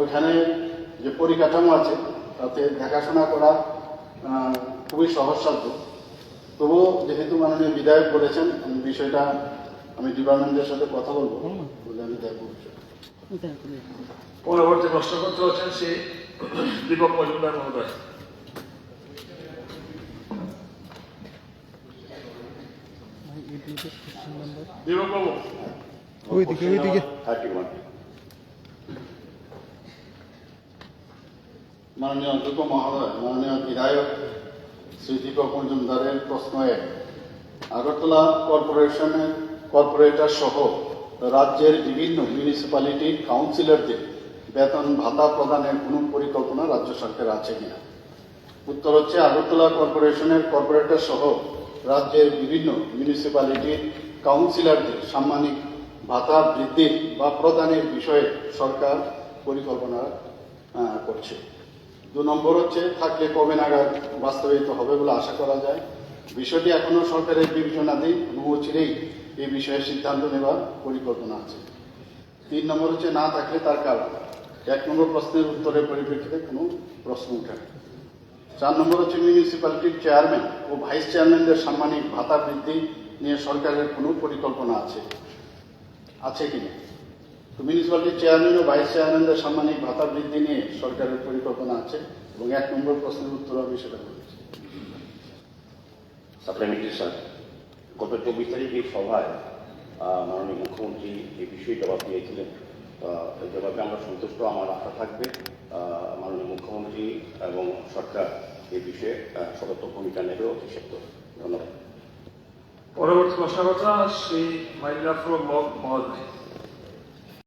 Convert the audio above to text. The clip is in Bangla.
ওইখানে যে পরিকাঠামো আছে তাতে দেখাশোনা করা খুবই সহজসাধ্য। তবুও যেহেতু মাননীয় বিধায়ক বলেছেন আমি বিষয়টা আমি ডিপার্টমেন্টের সাথে কথা বলব বলে আমি দেখব। পরবর্তী প্রশ্নপত্র হচ্ছেন শ্রী দীপক মজুমদার মহোদয়। দীপক বাবু। ওইদিকে ওইদিকে। থার্টি ওয়ান মাননীয় অধ্যক্ষ মহোদয়, মাননীয় বিধায়ক শ্রী দীপক মজুমদারের প্রশ্ন এক আগরতলা কর্পোরেশনের কর্পোরেটর সহ রাজ্যের বিভিন্ন মিউনিসিপ্যালিটি কাউন্সিলরদের বেতন ভাতা প্রদানের কোনো পরিকল্পনা রাজ্য সরকার আছে কিনা? উত্তর হচ্ছে আগরতলা কর্পোরেশনের কর্পোরেটর সহ রাজ্যের বিভিন্ন মিউনিসিপ্যালিটির কাউন্সিলরদের সাম্মানিক ভাতা বৃদ্ধি বা প্রদানের বিষয়ে সরকার পরিকল্পনা করছে। দু নম্বর হচ্ছে, থাকলে কবে নাগাদ বাস্তবায়িত হবে বলে আশা করা যায়। বিষয়টি এখনও সরকারের বিবেচনাধীন অচিরেই এই বিষয়ে সিদ্ধান্ত নেওয়ার পরিকল্পনা আছে। তিন নম্বর হচ্ছে, না থাকলে তার কারণ। এক নম্বর প্রশ্নের উত্তরের পরিপ্রেক্ষিতে কোনো প্রশ্ন উঠে চার নম্বর হচ্ছে মিউনিসিপ্যালিটির চেয়ারম্যান ও ভাইস চেয়ারম্যানদের সাম্মানিক ভাতা বৃদ্ধি নিয়ে সরকারের কোনো পরিকল্পনা আছে আছে কিনা? তো মিউনিসিপ্যালিটির চেয়ারম্যান ও ভাইস চেয়ারম্যানদের সাম্মানিক ভাতা বৃদ্ধি নিয়ে সরকারের পরিকল্পনা আছে এবং এক নম্বর প্রশ্নের উত্তর আমি সেটা বলেছি। সাপ্লিমেন্টারি স্যার গত চব্বিশ তারিখ এই সভায় আহ, মাননীয় মুখ্যমন্ত্রী এই বিষয়ে জবাব দিয়েছিলেন। এই জবাবে আমরা সন্তুষ্ট আমার আশা থাকবে আহ, মাননীয় মুখ্যমন্ত্রী এবং সরকার এই বিষয়ে সদর্থ ভূমিকা নেবে অতি সত্য ধন্যবাদ। পরবর্তী প্রশ্নপত্র শ্রী মাইলাফুর মহোদয়।